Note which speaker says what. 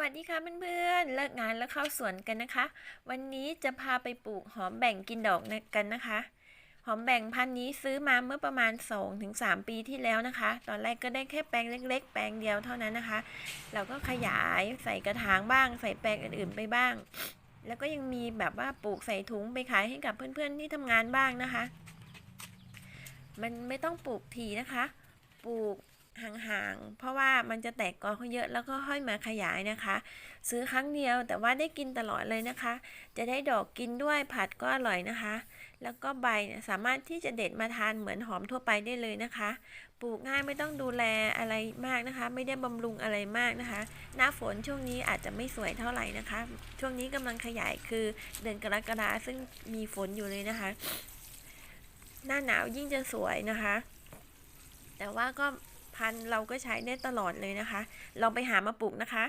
Speaker 1: วัสดีค่ะเพื่อนๆ เลิกงานแล้วเข้าสวนกันนะคะ วันนี้จะพาไปปลูกหอมแบ่งกินดอกกันนะคะ หอมแบ่งพันธุ์นี้ซื้อมาเมื่อประมาณ 2-3 ปีที่แล้วนะคะ ตอนแรกก็ได้แค่แปลงเล็ก ๆ แปลงเดียวเท่านั้นนะคะ เราก็ขยายใส่กระถางบ้าง ใส่แปลงอื่นๆไปบ้าง แล้วก็ยังมีแบบว่าปลูกใส่ถุงไปขายให้กับเพื่อนๆที่ทำงานบ้างนะคะ มันไม่ต้องปลูกทีนะคะ ปลูก ห่างๆ เพราะว่ามันจะแตกกอเขาเยอะแล้วก็ค่อยมาขยายนะคะ ซื้อครั้งเดียวแต่ว่าได้กินตลอดเลยนะคะ จะได้ดอกกินด้วยผัดก็อร่อยนะคะ แล้วก็ใบเนี่ยสามารถที่จะเด็ดมาทานเหมือนหอมทั่วไปได้เลยนะคะ ปลูกง่ายไม่ต้องดูแลอะไรมากนะคะ ไม่ได้บำรุงอะไรมากนะคะ หน้าฝนช่วงนี้อาจจะไม่สวยเท่าไหร่นะคะ ช่วงนี้กำลังขยายคือเดือนกรกฎาซึ่งมีฝนอยู่เลยนะคะ หน้าหนาวยิ่งจะสวยนะคะ แต่ว่าก็ พันธุ์เราก็ใช้ได้ตลอดเลยนะคะ ลองไปหามาปลูกนะคะ